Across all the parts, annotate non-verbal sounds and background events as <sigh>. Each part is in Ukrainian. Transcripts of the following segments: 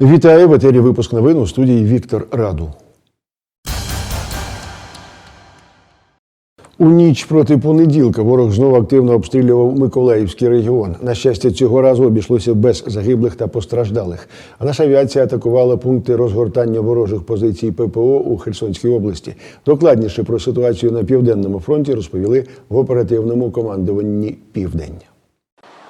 Вітаю в етері випуск новин у студії Віктор Раду. У ніч проти понеділка ворог знову активно обстрілював Миколаївський регіон. На щастя, цього разу обійшлося без загиблих та постраждалих. А наша авіація атакувала пункти розгортання ворожих позицій ППО у Херсонській області. Докладніше про ситуацію на південному фронті розповіли в оперативному командуванні Південь.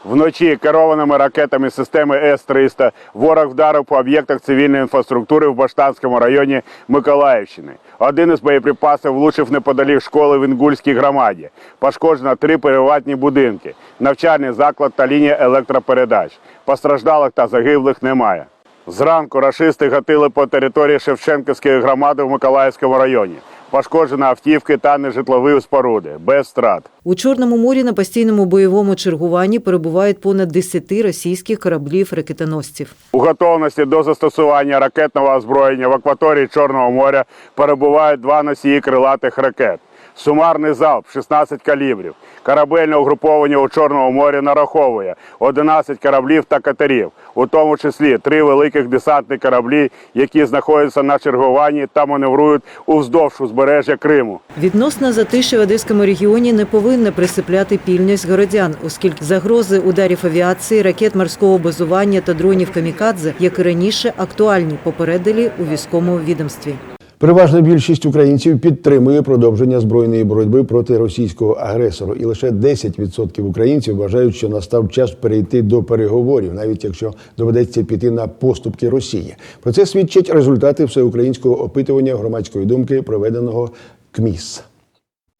Вночі керованими ракетами системи С-300 ворог вдарив по об'єктах цивільної інфраструктури в Баштанському районі Миколаївщини. Один із боєприпасів влучив неподалік школи в Інгульській громаді. Пошкоджено три приватні будинки, навчальний заклад та лінія електропередач. Постраждалих та загиблих немає. Зранку рашисти гатили по території Шевченківської громади в Миколаївському районі. Пошкоджено автівки та нежитлові споруди без страт. У Чорному морі на постійному бойовому чергуванні перебувають понад 10 російських кораблів ракетоносців. У готовності до застосування ракетного озброєння в акваторії Чорного моря перебувають два носії крилатих ракет. Сумарний залп 16 калібрів. Корабельне угруповання у Чорному морі нараховує 11 кораблів та катерів, у тому числі три великих десантні кораблі, які знаходяться на чергуванні та маневрують уздовж узбережжя Криму. Відносно затиші в Одеському регіоні не повинна присипляти пільність городян, оскільки загрози ударів авіації, ракет морського базування та дронів камікадзе, як і раніше, актуальні попередили у військовому відомстві. Переважна більшість українців підтримує продовження збройної боротьби проти російського агресора, і лише 10% українців вважають, що настав час перейти до переговорів, навіть якщо доведеться піти на поступки Росії. Про це свідчать результати всеукраїнського опитування громадської думки, проведеного КМІС.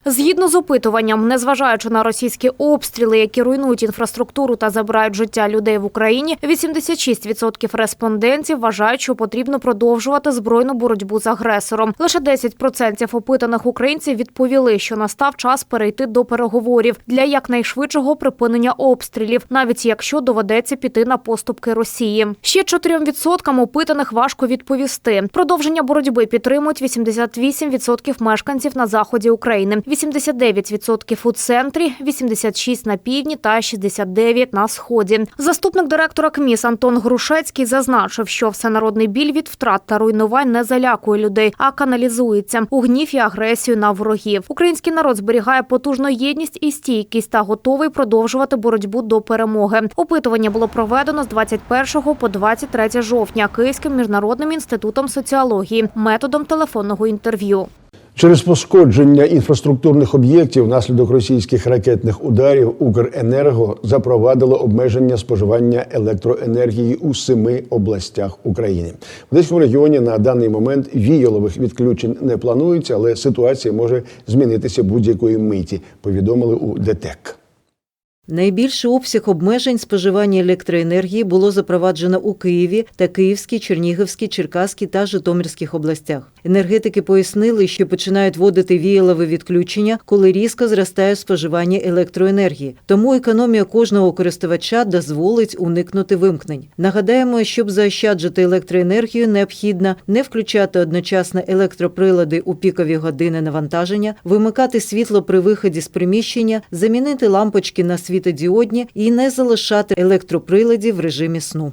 Згідно з опитуванням, незважаючи на російські обстріли, які руйнують інфраструктуру та забирають життя людей в Україні, 86% респондентів вважають, що потрібно продовжувати збройну боротьбу з агресором. Лише 10% опитаних українців відповіли, що настав час перейти до переговорів для якнайшвидшого припинення обстрілів, навіть якщо доведеться піти на поступки Росії. Ще 4% опитаних важко відповісти. Продовження боротьби підтримують 88% мешканців на заході України. 89% у центрі, 86% на півдні та 69% на сході. Заступник директора КМІС Антон Грушецький зазначив, що всенародний біль від втрат та руйнувань не залякує людей, а каналізується у гнів і агресію на ворогів. Український народ зберігає потужну єдність і стійкість та готовий продовжувати боротьбу до перемоги. Опитування було проведено з 21 по 23 жовтня Київським міжнародним інститутом соціології методом телефонного інтерв'ю. Через пошкодження інфраструктурних об'єктів внаслідок російських ракетних ударів Укренерго запровадило обмеження споживання електроенергії у семи областях України. В Одеському регіоні на даний момент віялових відключень не планується, але ситуація може змінитися будь-якої миті. Повідомили у ДТЕК. Найбільший обсяг обмежень споживання електроенергії було запроваджено у Києві та Київській, Чернігівській, Черкаській та Житомирських областях. Енергетики пояснили, що починають вводити віялове відключення, коли різко зростає споживання електроенергії. Тому економія кожного користувача дозволить уникнути вимкнень. Нагадаємо, щоб заощаджити електроенергію, необхідно не включати одночасно електроприлади у пікові години навантаження, вимикати світло при виході з приміщення, замінити лампочки на світодіодні і не залишати електроприладів в режимі сну.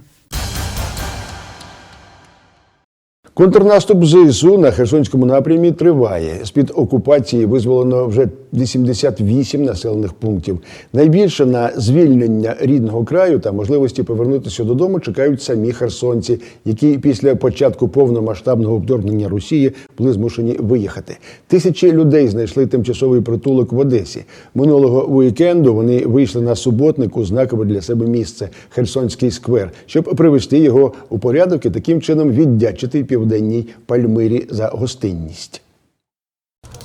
Контрнаступ ЗСУ на Херсонському напрямі триває. З-під окупації визволено вже 88 населених пунктів. Найбільше на звільнення рідного краю та можливості повернутися додому чекають самі херсонці, які після початку повномасштабного вторгнення Росії були змушені виїхати. Тисячі людей знайшли тимчасовий притулок в Одесі. Минулого уікенду вони вийшли на суботнику знакове для себе місце Херсонський сквер, щоб привести його у порядок і таким чином віддячити південній Пальмирі за гостинність.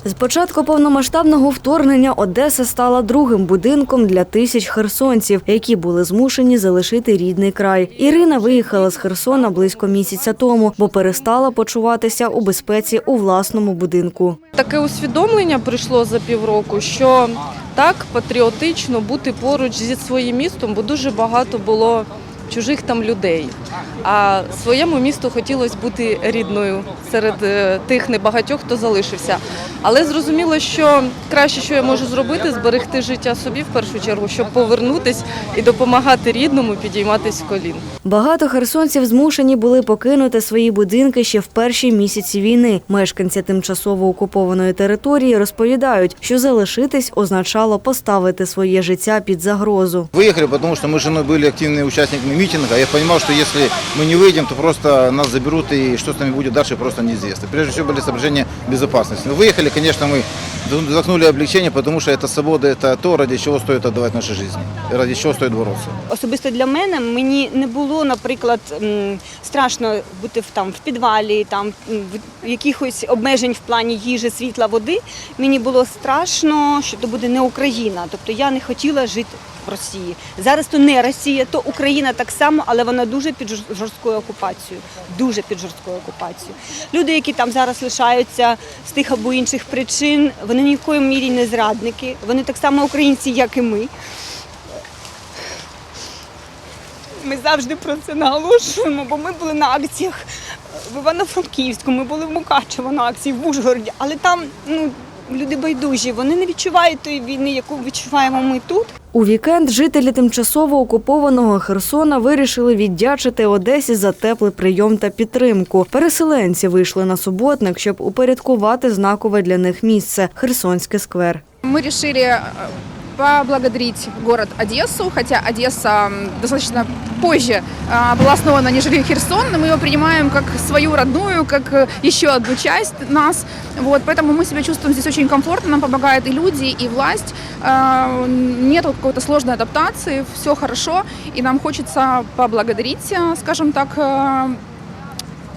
З початку повномасштабного вторгнення Одеса стала другим будинком для тисяч херсонців, які були змушені залишити рідний край. Ірина виїхала з Херсона близько місяця тому, бо перестала почуватися у безпеці у власному будинку. Таке усвідомлення прийшло за півроку, що так патріотично бути поруч зі своїм містом, бо дуже багато було чужих там людей. А своєму місту хотілося бути рідною серед е, тих небагатьох, хто залишився. Але зрозуміло, що краще, що я можу зробити, зберегти життя собі в першу чергу, щоб повернутись і допомагати рідному підійматись з колін. Багато херсонців змушені були покинути свої будинки ще в перші місяці війни. Мешканці тимчасово окупованої території розповідають, що залишитись означало поставити своє життя під загрозу. Выехали, потому что мы с женой были активными участниками митинга. Я понимал, что если мы не выйдем, то просто нас заберут и что с нами будет дальше, просто неизвестно. Прежде всего были соображения безопасности. Но выехали, конечно, мы вздохнули облегчение, потому что это свобода, это то, ради чего стоит отдавать наши жизни, и ради чего стоит бороться. Особисто для мене мені не було, наприклад, м, страшно бути в там в підвалі, там м, в якихось обмежень в плані їжі, світла, води. Мені було страшно, що то буде не Україна. Тобто я не хотіла жити в Росії. Зараз то не Росія, то Україна так само, але вона дуже під жорсткою окупацією. Дуже під жорсткою окупацією. Люди, які там зараз лишаються з тих або інших причин, вони ні в коїй мірі не зрадники. Вони так само українці, як і ми. Ми завжди про це наголошуємо, бо ми були на акціях в Івано-Франківську, ми були в Мукачево на акції в Ужгороді, але там ну, люди байдужі, вони не відчувають тої війни, яку відчуваємо ми тут. У вікенд жителі тимчасово окупованого Херсона вирішили віддячити Одесі за теплий прийом та підтримку. Переселенці вийшли на суботник, щоб упорядкувати знакове для них місце Херсонський сквер. Ми решили э, поблагодарить город Одессу, хотя Одесса достаточно позже а, была основана, нежели Херсон, но мы ее принимаем как свою родную, как э, еще одну часть нас. Вот, поэтому мы себя чувствуем здесь очень комфортно, нам помогают и люди, и власть. А, Нет какой-то сложной адаптации, все хорошо, и нам хочется поблагодарить, э, скажем так, э,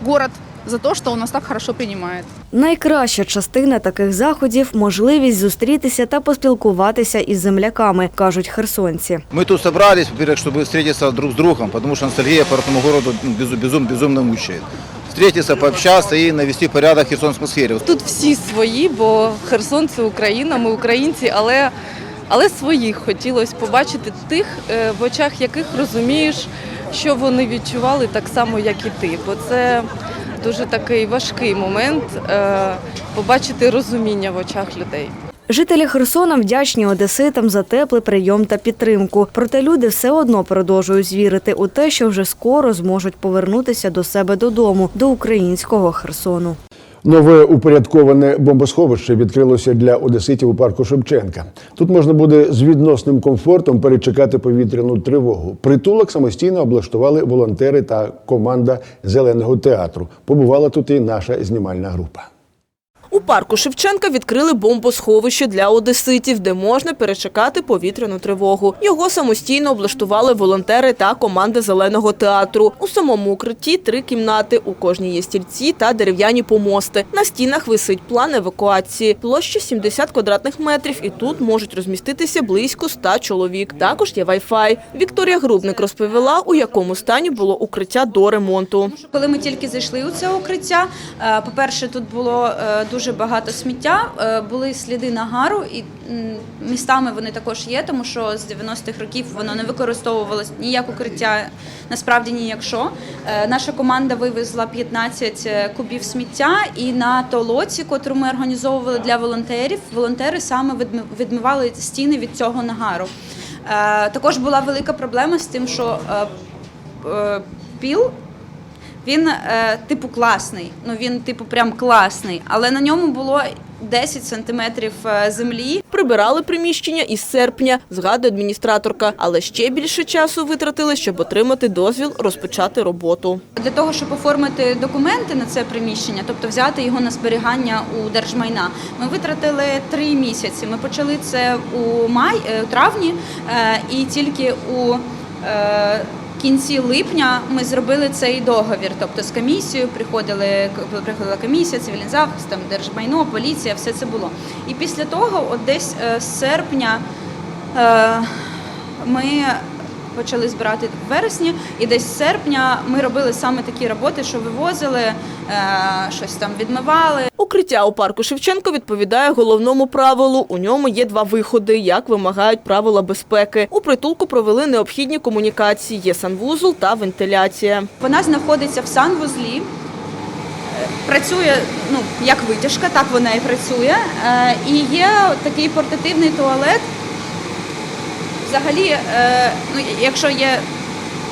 город за то, что он нас так хорошо принимает. Найкраща частина таких заходів можливість зустрітися та поспілкуватися із земляками, кажуть херсонці. Мы тут собрались, во-первых, чтобы встретиться друг с другом, потому что ностальгия по этому городу ну, безу- безум, безумно мучает. Встретиться, пообщаться и навести порядок в херсонской сфере. Тут всі свої, бо Херсон це Україна, ми українці, але, але своїх хотілося побачити тих, е, в очах яких розумієш, що вони відчували так само, як і ти. Бо це дуже такий важкий момент е, побачити розуміння в очах людей. Жителі Херсона вдячні одеситам за теплий прийом та підтримку. Проте люди все одно продовжують вірити у те, що вже скоро зможуть повернутися до себе додому, до українського Херсону. Нове упорядковане бомбосховище відкрилося для одеситів у парку Шевченка. Тут можна буде з відносним комфортом перечекати повітряну тривогу. Притулок самостійно облаштували волонтери та команда зеленого театру. Побувала тут і наша знімальна група. У парку Шевченка відкрили бомбосховище для одеситів, де можна перечекати повітряну тривогу. Його самостійно облаштували волонтери та команда зеленого театру. У самому укритті три кімнати. У кожній є стільці та дерев'яні помости. На стінах висить план евакуації. Площа 70 квадратних метрів, і тут можуть розміститися близько 100 чоловік. Також є Wi-Fi. Вікторія Грубник розповіла, у якому стані було укриття до ремонту. Коли ми тільки зайшли у це укриття, е, по-перше, тут було е, дуже багато сміття, е, були сліди нагару, і містами вони також є, тому що з 90-х років воно не використовувалось ні як укриття, насправді ні як що. Е, Наша команда вивезла 15 кубів сміття, і на толоці, котру ми організовували для волонтерів, волонтери саме відмивали стіни від цього нагару. Е, Також була велика проблема з тим, що е, е, піл він е, типу класний. Ну він типу прям класний, але на ньому було 10 сантиметрів е, землі. Прибирали приміщення із серпня, згадує адміністраторка, але ще більше часу витратили, щоб отримати дозвіл розпочати роботу. Для того, щоб оформити документи на це приміщення, тобто взяти його на зберігання у держмайна, ми витратили три місяці. Ми почали це у май, е, у травні, е, і тільки у кінці липня ми зробили цей договір. Тобто з комісією приходили приходила комісія, цивільний захист, там держмайно, поліція, все це було. І після того, от десь е, з серпня, е, ми почали збирати в вересні, і десь з серпня ми робили саме такі роботи, що вивозили, е, щось там відмивали. Укриття у парку Шевченко відповідає головному правилу. У ньому є два виходи, як вимагають правила безпеки. У притулку провели необхідні комунікації. Є санвузол та вентиляція. Вона знаходиться в санвузлі. е, Працює ну як витяжка, так вона і працює. Е, І є такий портативний туалет. Взагалі, е, ну якщо є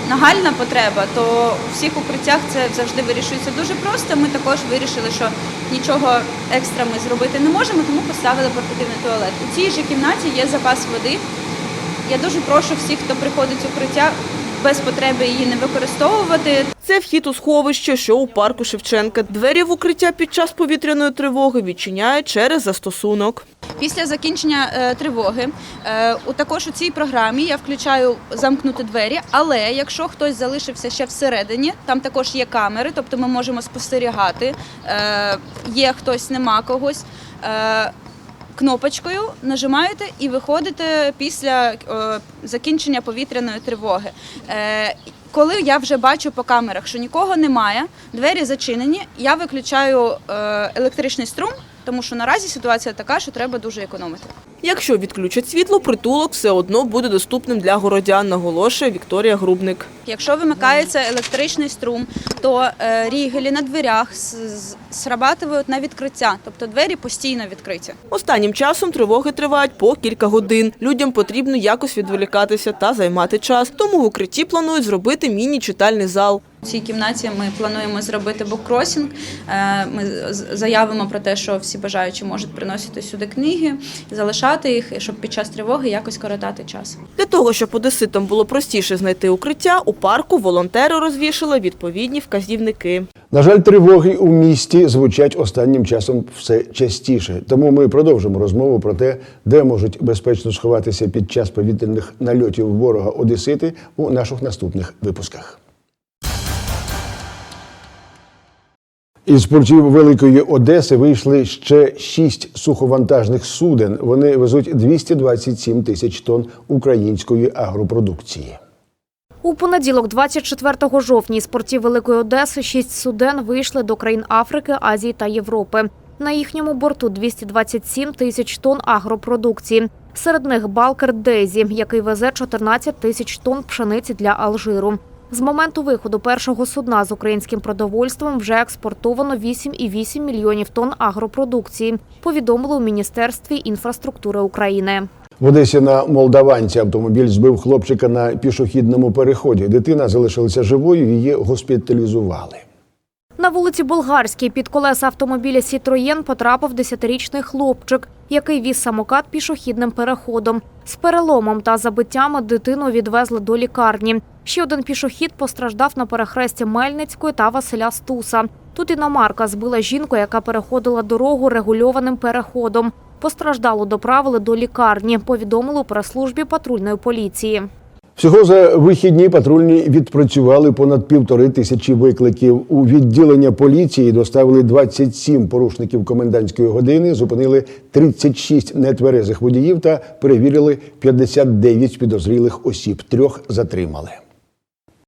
нагальна потреба, то у всіх укриттях це завжди вирішується дуже просто. Ми також вирішили, що нічого екстра ми зробити не можемо, тому поставили портативний туалет. У цій же кімнаті є запас води. Я дуже прошу всіх, хто приходить в укриття, без потреби її не використовувати. Це вхід у сховище, що у парку Шевченка. Двері в укриття під час повітряної тривоги відчиняють через застосунок. Після закінчення е, тривоги е, у також у цій програмі я включаю замкнути двері. Але якщо хтось залишився ще всередині, там також є камери, тобто ми можемо спостерігати. Е, є хтось, нема когось. Кнопочкою нажимаєте і виходите після е, закінчення повітряної тривоги. Е, коли я вже бачу по камерах, що нікого немає, двері зачинені, я виключаю е, електричний струм, тому що наразі ситуація така, що треба дуже економити. Якщо відключать світло, притулок все одно буде доступним для городян, наголошує Вікторія Грубник. Якщо вимикається електричний струм, то е, рігелі на дверях срабатують на відкриття, тобто двері постійно відкриті. Останнім часом тривоги тривають по кілька годин. Людям потрібно якось відволікатися та займати час. Тому в укритті планують зробити міні-читальний зал. У цій кімнаті ми плануємо зробити буккросінг. Е, Ми заявимо про те, що всі бажаючі можуть приносити сюди книги, залишати їх, щоб під час тривоги якось коротати час. Для того, щоб одеситам було простіше знайти укриття, у парку волонтери розвішали відповідні вказівники. На жаль, тривоги у місті звучать останнім часом все частіше. Тому ми продовжимо розмову про те, де можуть безпечно сховатися під час повітряних нальотів ворога Одесити у наших наступних випусках. Із портів Великої Одеси вийшли ще шість суховантажних суден. Вони везуть 227 тисяч тонн української агропродукції. У понеділок, 24 жовтня, з портів Великої Одеси шість суден вийшли до країн Африки, Азії та Європи. На їхньому борту 227 тисяч тонн агропродукції. Серед них Балкер Дейзі, який везе 14 тисяч тонн пшениці для Алжиру. З моменту виходу першого судна з українським продовольством вже експортовано 8,8 мільйонів тонн агропродукції, повідомили у Міністерстві інфраструктури України. В Одесі на молдаванці автомобіль збив хлопчика на пішохідному переході. Дитина залишилася живою, її госпіталізували. На вулиці Болгарській під колеса автомобіля Сітроєн потрапив 10-річний хлопчик, який віз самокат пішохідним переходом. З переломом та забиттями дитину відвезли до лікарні. Ще один пішохід постраждав на перехресті Мельницької та Василя Стуса. Тут іномарка збила жінку, яка переходила дорогу регульованим переходом. Постраждалу доправили до лікарні, повідомили у прес-службі патрульної поліції. Всього за вихідні патрульні відпрацювали понад півтори тисячі викликів. У відділення поліції доставили 27 порушників комендантської години, зупинили 36 нетверезих водіїв та перевірили 59 підозрілих осіб. Трьох затримали.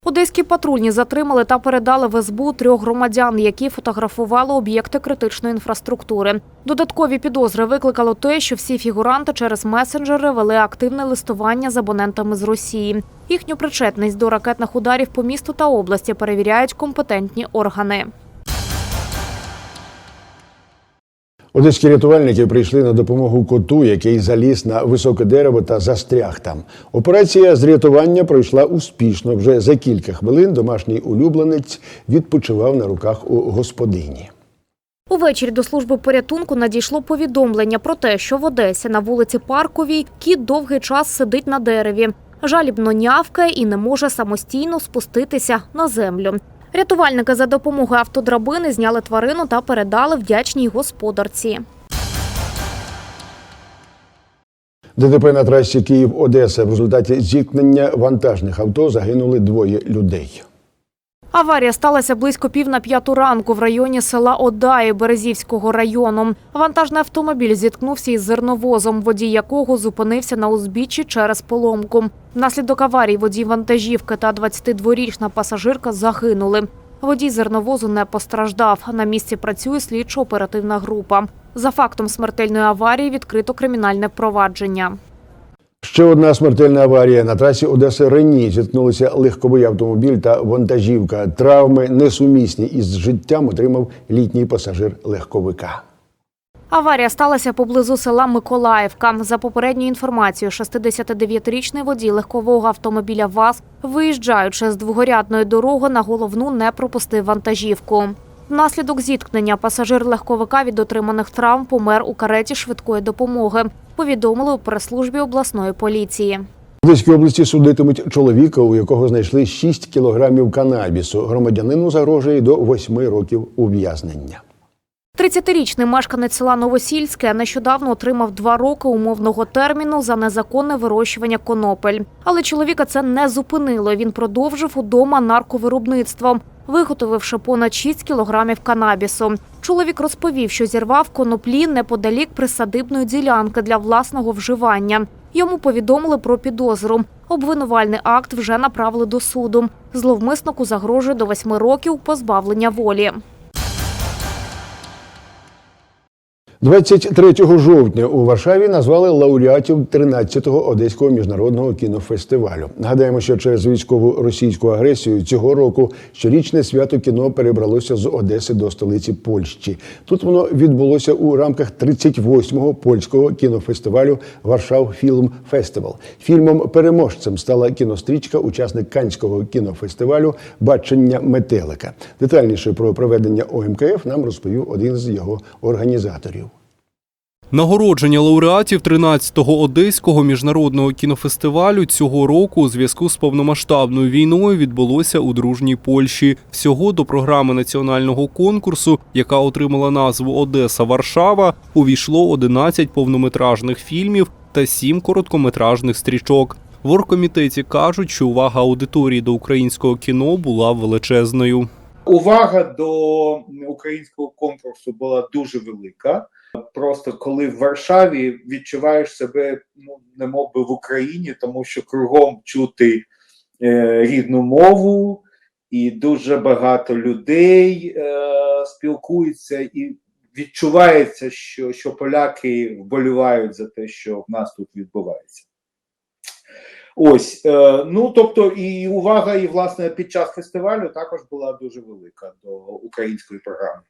Одеські патрульні затримали та передали в СБУ трьох громадян, які фотографували об'єкти критичної інфраструктури. Додаткові підозри викликало те, що всі фігуранти через месенджери вели активне листування з абонентами з Росії. Їхню причетність до ракетних ударів по місту та області перевіряють компетентні органи. Одеські рятувальники прийшли на допомогу коту, який заліз на високе дерево та застряг там. Операція з рятування пройшла успішно. Вже за кілька хвилин домашній улюбленець відпочивав на руках у господині. Увечері до служби порятунку надійшло повідомлення про те, що в Одесі на вулиці Парковій кіт довгий час сидить на дереві. Жалібно нявкає і не може самостійно спуститися на землю. Рятувальники за допомогою автодрабини зняли тварину та передали вдячній господарці. ДТП на трасі Київ-Одеса в результаті зіткнення вантажних авто загинули двоє людей. Аварія сталася близько пів на п'яту ранку в районі села Одаї Березівського району. Вантажний автомобіль зіткнувся із зерновозом, водій якого зупинився на узбіччі через поломку. Внаслідок аварії водій вантажівки та 22-річна пасажирка загинули. Водій зерновозу не постраждав. На місці працює слідчо-оперативна група. За фактом смертельної аварії відкрито кримінальне провадження. Ще одна смертельна аварія на трасі Одеси Рені зіткнулися легковий автомобіль та вантажівка. Травми несумісні із життям отримав літній пасажир легковика. Аварія сталася поблизу села Миколаївка. За попередньою інформацією, 69-річний водій легкового автомобіля ВАЗ, виїжджаючи з двогорядної дороги на головну, не пропустив вантажівку. Внаслідок зіткнення пасажир легковика від отриманих травм помер у кареті швидкої допомоги. Повідомили у прес-службі обласної поліції. В Одеській області судитимуть чоловіка, у якого знайшли 6 кілограмів канабісу. Громадянину загрожує до 8 років ув'язнення. 30-річний мешканець села Новосільське нещодавно отримав два роки умовного терміну за незаконне вирощування конопель. Але чоловіка це не зупинило. Він продовжив удома нарковиробництво, виготовивши понад 6 кілограмів канабісу. Чоловік розповів, що зірвав коноплі неподалік присадибної ділянки для власного вживання. Йому повідомили про підозру. Обвинувальний акт вже направили до суду. Зловмиснику загрожує до восьми років позбавлення волі. 23 жовтня у Варшаві назвали лауреатів 13-го Одеського міжнародного кінофестивалю. Нагадаємо, що через військову російську агресію цього року щорічне свято кіно перебралося з Одеси до столиці Польщі. Тут воно відбулося у рамках 38-го польського кінофестивалю Варшав Фільм Фестивал. Фільмом переможцем стала кінострічка, учасник Канського кінофестивалю Бачення метелика. Детальніше про проведення ОМКФ нам розповів один з його організаторів. Нагородження лауреатів 13-го Одеського міжнародного кінофестивалю цього року у зв'язку з повномасштабною війною відбулося у дружній Польщі. Всього до програми національного конкурсу, яка отримала назву Одеса Варшава, увійшло 11 повнометражних фільмів та 7 короткометражних стрічок. В оргкомітеті кажуть, що увага аудиторії до українського кіно була величезною. Увага до українського конкурсу була дуже велика. Просто коли в Варшаві відчуваєш себе ну не мов би в Україні, тому що кругом чути е, рідну мову, і дуже багато людей е, спілкуються, і відчувається, що, що поляки вболівають за те, що в нас тут відбувається. Ось, е, ну тобто, і увага, і власне під час фестивалю також була дуже велика до української програми.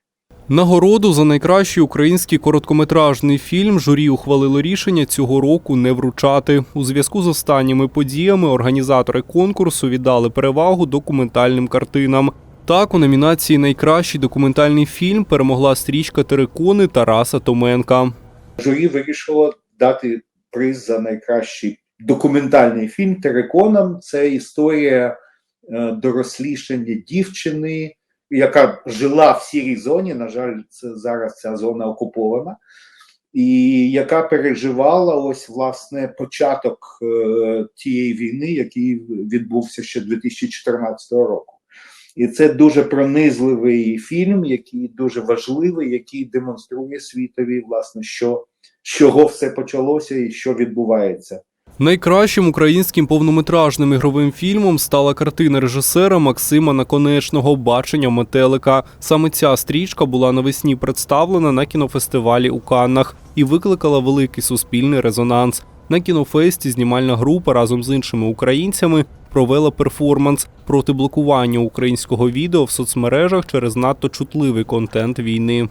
Нагороду за найкращий український короткометражний фільм журі ухвалило рішення цього року не вручати. У зв'язку з останніми подіями організатори конкурсу віддали перевагу документальним картинам. Так, у номінації Найкращий документальний фільм перемогла стрічка Терекони Тараса Томенка. Журі вирішило дати приз за найкращий документальний фільм Тереконам. Це історія е, дорослішання дівчини, яка жила в сірій зоні. На жаль, це зараз ця зона окупована, і яка переживала ось власне початок е, тієї війни, який відбувся ще 2014 року. І це дуже пронизливий фільм, який дуже важливий, який демонструє світові, власне, що з чого все почалося і що відбувається. Найкращим українським повнометражним ігровим фільмом стала картина режисера Максима Наконечного Бачення метелика. Саме ця стрічка була навесні представлена на кінофестивалі у Каннах і викликала великий суспільний резонанс. На кінофесті знімальна група разом з іншими українцями провела перформанс проти блокування українського відео в соцмережах через надто чутливий контент війни.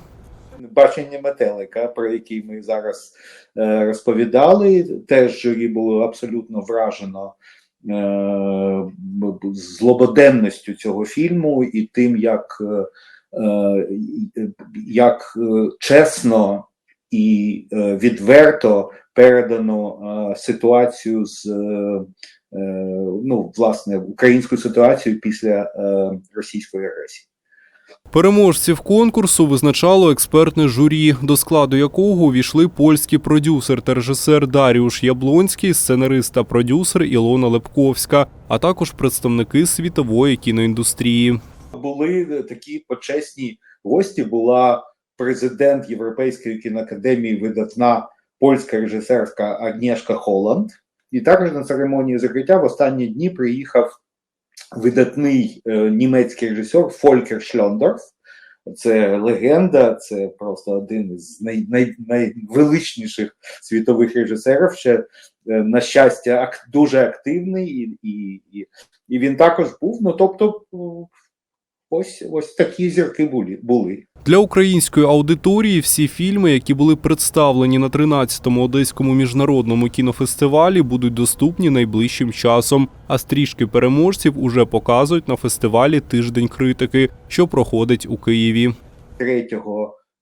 Бачення метелика, про який ми зараз е, розповідали, теж журі було абсолютно вражено е, злободенністю цього фільму і тим, як, е, як е, чесно і е, відверто передано е, ситуацію з е, е, ну, власне українську ситуацію після е, російської агресії. Переможців конкурсу визначало експертне журі, до складу якого увійшли польський продюсер та режисер Даріуш Яблонський, сценарист та продюсер Ілона Лепковська, а також представники світової кіноіндустрії. були такі почесні гості. Була президент Європейської кіноакадемії, видатна польська режисерка Агнєшка Холланд. І також на церемонію закриття в останні дні приїхав видатний е, німецький режисер Фолькер Шльондорф. Це легенда, це просто один із най, най, найвеличніших світових режисерів. Ще, е, на щастя, дуже активний, і, і, і, він також був. Ну тобто, ось, ось такі зірки були. були. Для української аудиторії всі фільми, які були представлені на 13-му одеському міжнародному кінофестивалі, будуть доступні найближчим часом. А стрічки переможців уже показують на фестивалі Тиждень критики, що проходить у Києві. 3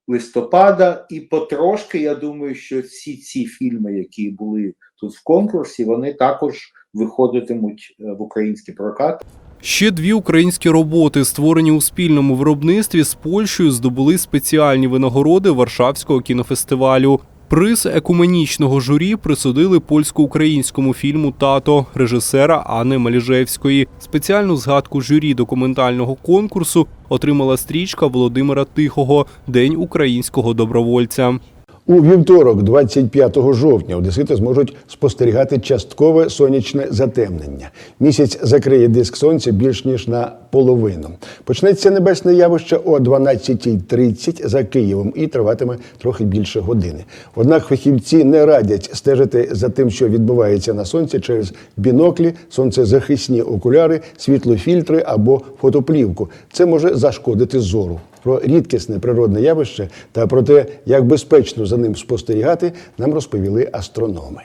листопада, і потрошки я думаю, що всі ці фільми, які були тут в конкурсі, вони також виходитимуть е, в український прокат. Ще дві українські роботи, створені у спільному виробництві з Польщею, здобули спеціальні винагороди Варшавського кінофестивалю. Приз екуменічного журі присудили польсько-українському фільму Тато режисера Анни Маліжевської. Спеціальну згадку журі документального конкурсу отримала стрічка Володимира Тихого День українського добровольця. У вівторок, 25 жовтня, одесити зможуть спостерігати часткове сонячне затемнення. Місяць закриє диск сонця більш ніж на половину. Почнеться небесне явище о 12.30 за Києвом і триватиме трохи більше години. Однак фахівці не радять стежити за тим, що відбувається на сонці через біноклі, сонцезахисні окуляри, світлофільтри або фотоплівку. Це може зашкодити зору. Про рідкісне природне явище та про те, як безпечно за ним спостерігати, нам розповіли астрономи.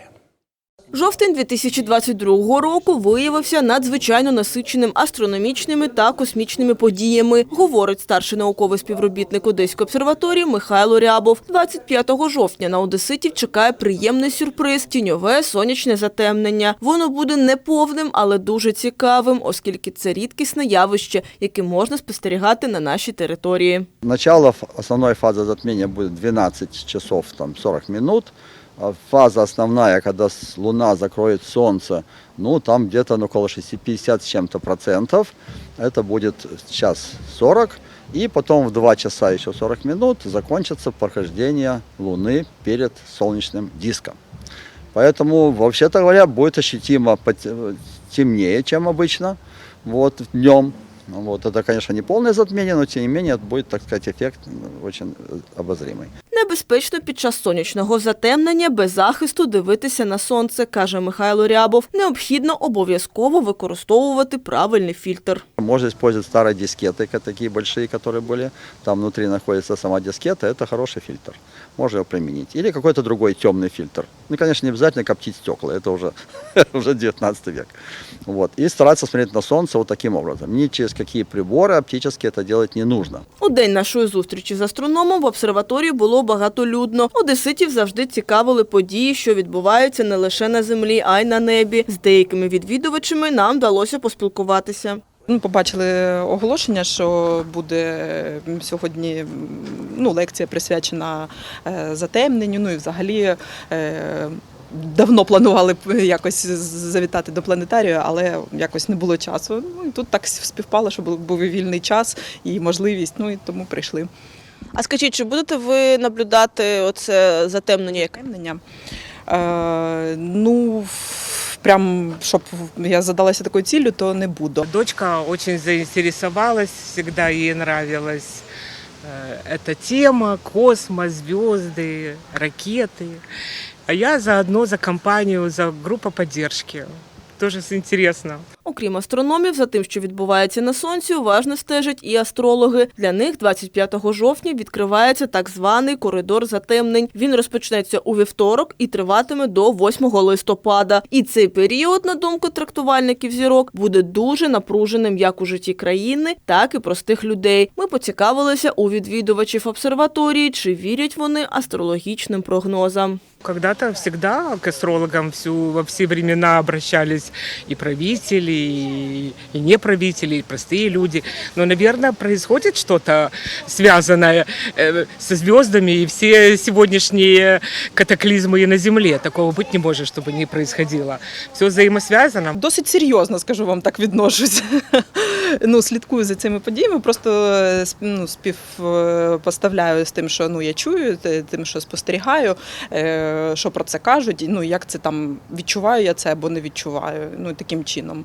Жовтень 2022 року виявився надзвичайно насиченим астрономічними та космічними подіями, говорить старший науковий співробітник Одеської обсерваторії Михайло Рябов. 25 жовтня на одеситів чекає приємний сюрприз – тіньове сонячне затемнення. Воно буде неповним, але дуже цікавим, оскільки це рідкісне явище, яке можна спостерігати на нашій території. Начало ф- основной фазы затмения будет 12 часов там, 40 минут. А Фаза основная, когда Луна закроет Солнце, ну там где-то ну, около 6, 50 с чем-то процентов. Это будет час 40. И потом в 2 часа еще 40 минут закончится прохождение Луны перед солнечным диском. Поэтому, вообще-то говоря, будет ощутимо темнее, чем обычно, вот, днем. Ну, Вот, это, конечно, не полное затмение, но тем не менее будет, так сказать, эффект м, очень э, обозримый. Небезпечно під час сонячного затемнення без захисту дивитися на сонце, каже Михайло Рябов. Необхідно обов'язково використовувати правильний фільтр. Можно использовать старые дискеты, ка- такие большие, которые были. Там внутри находится сама дискета, это хороший фильтр. Можно его применить. Или какой-то другой темный фильтр. Ну, конечно, не обязательно коптить стекла, это уже, <laughs> уже 19 век. Вот. И стараться смотреть на солнце вот таким образом. Ни через какие приборы оптические это делать не нужно. У день нашої зустрічі з астрономом в обсерваторії було багатолюдно. Одеситів завжди цікавили події, що відбуваються не лише на землі, а й на небі. З деякими відвідувачами нам вдалося поспілкуватися. Ну, побачили оголошення, що буде сьогодні ну, лекція присвячена е, затемненню. Ну і взагалі е, давно планували якось завітати до планетарію, але якось не було часу. Ну і тут так співпало, що був, і вільний час і можливість. Ну і тому прийшли. А скажіть, чи будете ви наблюдати оце затемнення? яке? Темнення. Е, ну, прям щоб я задалася такою ціллю, то не буду. Дочка очень заинтересовалась, всегда ей нравилась э, эта тема, космос, звезды, ракеты. А я заодно за компанию, за группу поддержки. Тоже интересно. Окрім астрономів, за тим, що відбувається на сонці, уважно стежать і астрологи. Для них 25 жовтня відкривається так званий коридор затемнень. Він розпочнеться у вівторок і триватиме до 8 листопада. І цей період, на думку трактувальників зірок, буде дуже напруженим як у житті країни, так і простих людей. Ми поцікавилися у відвідувачів обсерваторії, чи вірять вони астрологічним прогнозам. Когда-то всегда к астрологам всю, во все времена обращались и правители, и, и неправители, и простые люди. Но, наверное, происходит что-то связанное э, со звездами, и все сегодняшние катаклизмы и на Земле. Такого быть не может, чтобы не происходило. Все взаимосвязано. Досить серйозно, скажу вам, так відношусь. <laughs> ну, слідкую за цими подіями, просто е, сп- ну, співпоставляю з тим, що ну, я чую, те- тим, що спостерігаю, е, що про це кажуть, і ну, як це там відчуваю я це або не відчуваю. Ну, таким чином.